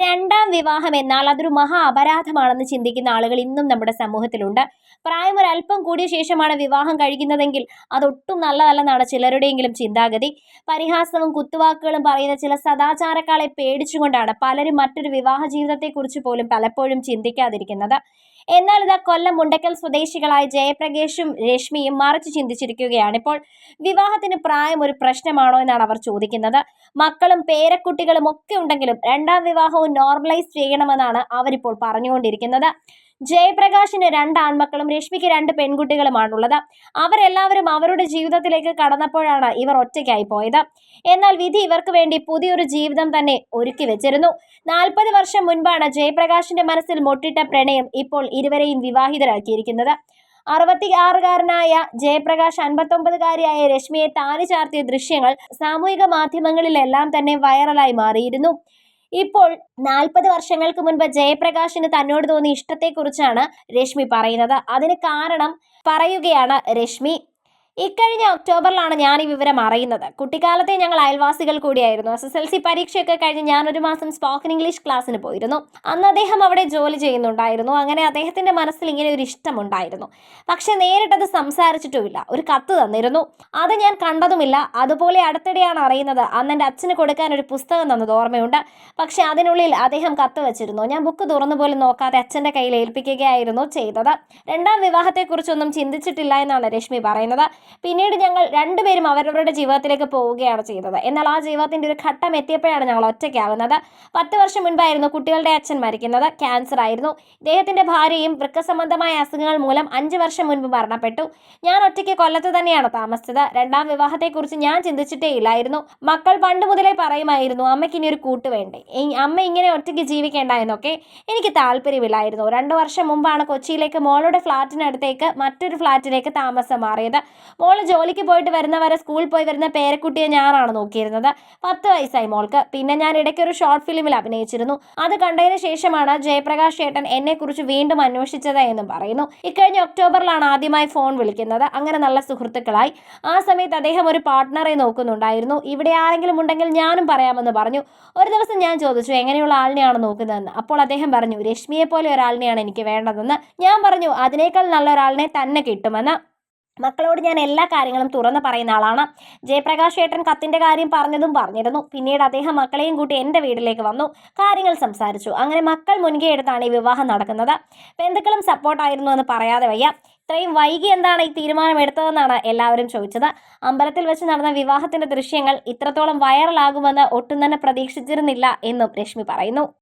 രണ്ടാം വിവാഹം എന്നാൽ അതൊരു മഹാ അപരാധമാണെന്ന് ചിന്തിക്കുന്ന ആളുകൾ ഇന്നും നമ്മുടെ സമൂഹത്തിലുണ്ട്. പ്രായം ഒരു അല്പം കൂടിയ ശേഷമാണ് വിവാഹം കഴിക്കുന്നതെങ്കിൽ അതൊട്ടും നല്ലതല്ലെന്നാണ് ചിലരുടെയെങ്കിലും ചിന്താഗതി. പരിഹാസവും കുത്തുവാക്കുകളും പറയുന്ന ചില സദാചാരക്കാളെ പേടിച്ചുകൊണ്ടാണ് പലരും മറ്റൊരു വിവാഹ ജീവിതത്തെക്കുറിച്ച് പോലും പലപ്പോഴും ചിന്തിക്കാതിരിക്കുന്നത്. എന്നാൽ ഇതാ കൊല്ലം മുണ്ടക്കൽ സ്വദേശികളായ ജയപ്രകേഷും രശ്മിയും മറിച്ച് ചിന്തിച്ചിരിക്കുകയാണ് ഇപ്പോൾ വിവാഹത്തിന് പ്രായം ഒരു പ്രശ്നമാണോ എന്നാണ് അവർ ചോദിക്കുന്നത്. മക്കളും പേരക്കുട്ടികളും ഒക്കെ ഉണ്ടെങ്കിലും രണ്ടാം വിവാഹവും നോർമലൈസ് ചെയ്യണമെന്നാണ് അവരിപ്പോൾ പറഞ്ഞുകൊണ്ടിരിക്കുന്നത്. ജയപ്രകാശിന് രണ്ട് ആൺമക്കളും രശ്മിക്ക് രണ്ട് പെൺകുട്ടികളുമാണുള്ളത്. അവരെല്ലാവരും അവരുടെ ജീവിതത്തിലേക്ക് കടന്നപ്പോഴാണ് ഇവർ ഒറ്റയ്ക്കായി പോയത്. എന്നാൽ വിധി ഇവർക്ക് വേണ്ടി പുതിയൊരു ജീവിതം തന്നെ ഒരുക്കി വെച്ചിരുന്നു. നാൽപ്പത് വർഷം മുൻപാണ് ജയപ്രകാശിന്റെ മനസ്സിൽ മൊട്ടിട്ട പ്രണയം ഇപ്പോൾ ഇരുവരെയും വിവാഹിതരാക്കിയിരിക്കുന്നത്. അറുപത്തി ആറുകാരനായ ജയപ്രകാശ് അൻപത്തൊമ്പതുകാരിയായ രശ്മിയെ താലി ചാർത്തിയ ദൃശ്യങ്ങൾ സാമൂഹിക മാധ്യമങ്ങളിലെല്ലാം തന്നെ വൈറലായി മാറിയിരുന്നു. ഇപ്പോൾ നാൽപ്പത് വർഷങ്ങൾക്ക് മുൻപ് ജയപ്രകാശിന് തന്നോട് തോന്നിയ ഇഷ്ടത്തെക്കുറിച്ചാണ് രശ്മി പറയുന്നത്. അതിന് കാരണം പറയുകയാണ് രശ്മി. ഇക്കഴിഞ്ഞ ഒക്ടോബറിലാണ് ഞാൻ ഈ വിവരം അറിയുന്നത്. കുട്ടിക്കാലത്തെ ഞങ്ങൾ അയൽവാസികൾ കൂടിയായിരുന്നു. എസ് എസ് എൽ സി പരീക്ഷയൊക്കെ കഴിഞ്ഞ് ഞാൻ ഒരു മാസം സ്പോക്കൺ ഇംഗ്ലീഷ് ക്ലാസ്സിന് പോയിരുന്നു. അന്ന് അദ്ദേഹം അവിടെ ജോലി ചെയ്യുന്നുണ്ടായിരുന്നു. അങ്ങനെ അദ്ദേഹത്തിന്റെ മനസ്സിൽ ഇങ്ങനെ ഒരു ഇഷ്ടമുണ്ടായിരുന്നു പക്ഷെ നേരിട്ടത് സംസാരിച്ചിട്ടുമില്ല. ഒരു കത്ത് തന്നിരുന്നു. അത് ഞാൻ കണ്ടതുമില്ല. അതുപോലെ അടുത്തിടെയാണ് അറിയുന്നത്. അന്ന് എന്റെ അച്ഛന് കൊടുക്കാൻ ഒരു പുസ്തകം തന്നത് ഓർമ്മയുണ്ട്. പക്ഷെ അതിനുള്ളിൽ അദ്ദേഹം കത്ത് വെച്ചിരുന്നു. ഞാൻ ബുക്ക് തുറന്നു പോലും നോക്കാതെ അച്ഛന്റെ കയ്യിൽ ഏൽപ്പിക്കുകയായിരുന്നു ചെയ്തത്. രണ്ടാം വിവാഹത്തെക്കുറിച്ചൊന്നും ചിന്തിച്ചിട്ടില്ല എന്നാണ് രശ്മി പറയുന്നത്. പിന്നീട് ഞങ്ങൾ രണ്ടുപേരും അവരവരുടെ ജീവിതത്തിലേക്ക് പോവുകയാണ് ചെയ്തത്. എന്നാൽ ആ ജീവിതത്തിന്റെ ഒരു ഘട്ടം എത്തിയപ്പോഴാണ് ഞങ്ങൾ ഒറ്റയ്ക്കാവുന്നത്. പത്ത് വർഷം മുൻപായിരുന്നു കുട്ടികളുടെ അച്ഛൻ മരിക്കുന്നത്. ക്യാൻസർ ആയിരുന്നു. ഇദ്ദേഹത്തിന്റെ ഭാര്യയും വൃക്കസംബന്ധമായ അസുഖങ്ങൾ മൂലം അഞ്ച് വർഷം മുൻപ് മരണപ്പെട്ടു. ഞാൻ ഒറ്റയ്ക്ക് കൊല്ലത്ത് തന്നെയാണ് താമസിച്ചത്. രണ്ടാം വിവാഹത്തെക്കുറിച്ച് ഞാൻ ചിന്തിച്ചിട്ടേ ഇല്ലായിരുന്നു. മക്കൾ പണ്ട് മുതലേ പറയുമായിരുന്നു അമ്മയ്ക്ക് ഇനി ഒരു കൂട്ട് വേണ്ടേ? അമ്മ ഇങ്ങനെ ഒറ്റയ്ക്ക് ജീവിക്കേണ്ട എന്നൊക്കെ. എനിക്ക് താല്പര്യമില്ലായിരുന്നു. രണ്ടു വർഷം മുമ്പാണ് കൊച്ചിയിലേക്ക് മോളുടെ ഫ്ലാറ്റിനടുത്തേക്ക് മറ്റൊരു ഫ്ലാറ്റിലേക്ക് താമസം മാറിയത്. മോൾ ജോലിക്ക് പോയിട്ട് വരുന്നവരെ സ്കൂളിൽ പോയി വരുന്ന പേരക്കുട്ടിയെ ഞാനാണ് നോക്കിയിരുന്നത്. പത്ത് വയസ്സായി മോൾക്ക്. പിന്നെ ഞാൻ ഇടയ്ക്ക് ഒരു ഷോർട്ട് ഫിലിമിൽ അഭിനയിച്ചിരുന്നു. അത് കണ്ടതിന് ശേഷമാണ് ജയപ്രകാശ് ചേട്ടൻ എന്നെക്കുറിച്ച് വീണ്ടും അന്വേഷിച്ചത് എന്നും പറയുന്നു. ഇക്കഴിഞ്ഞ ഒക്ടോബറിലാണ് ആദ്യമായി ഫോൺ വിളിക്കുന്നത്. അങ്ങനെ നല്ല സുഹൃത്തുക്കളായി. ആ സമയത്ത് അദ്ദേഹം ഒരു പാർട്ട്ണറെ നോക്കുന്നുണ്ടായിരുന്നു. ഇവിടെ ആരെങ്കിലും ഉണ്ടെങ്കിൽ ഞാനും പറയാമെന്ന് പറഞ്ഞു. ഒരു ദിവസം ഞാൻ ചോദിച്ചു എങ്ങനെയുള്ള ആളിനെയാണ് നോക്കുന്നതെന്ന്? അപ്പോൾ അദ്ദേഹം പറഞ്ഞു രശ്മിയെ പോലെ ഒരാളിനെയാണ് എനിക്ക് വേണ്ടതെന്ന്. ഞാൻ പറഞ്ഞു അതിനേക്കാൾ നല്ല ഒരാളിനെ തന്നെ കിട്ടുമെന്ന്. മക്കളോട് ഞാൻ എല്ലാ കാര്യങ്ങളും തുറന്ന് പറയുന്ന ആളാണ്. ജയപ്രകാശ് ഏട്ടൻ കത്തിന്റെ കാര്യം പറഞ്ഞതും പറഞ്ഞിരുന്നു. പിന്നീട് അദ്ദേഹം മക്കളെയും കൂട്ടി എന്റെ വീട്ടിലേക്ക് വന്നു. കാര്യങ്ങൾ സംസാരിച്ചു. അങ്ങനെ മക്കൾ മുൻകൈ എടുത്താണ് ഈ വിവാഹം നടക്കുന്നത്. ബന്ധുക്കളും സപ്പോർട്ടായിരുന്നു എന്ന് പറയാതെ വയ്യ. ഇത്രയും വൈകി എന്താണ് ഈ തീരുമാനം എടുത്തതെന്നാണ് എല്ലാവരും ചോദിച്ചത്. അമ്പലത്തിൽ വെച്ച് നടന്ന വിവാഹത്തിന്റെ ദൃശ്യങ്ങൾ ഇത്രത്തോളം വൈറലാകുമെന്ന് ഒട്ടും തന്നെ പ്രതീക്ഷിച്ചിരുന്നില്ല എന്നും രശ്മി പറയുന്നു.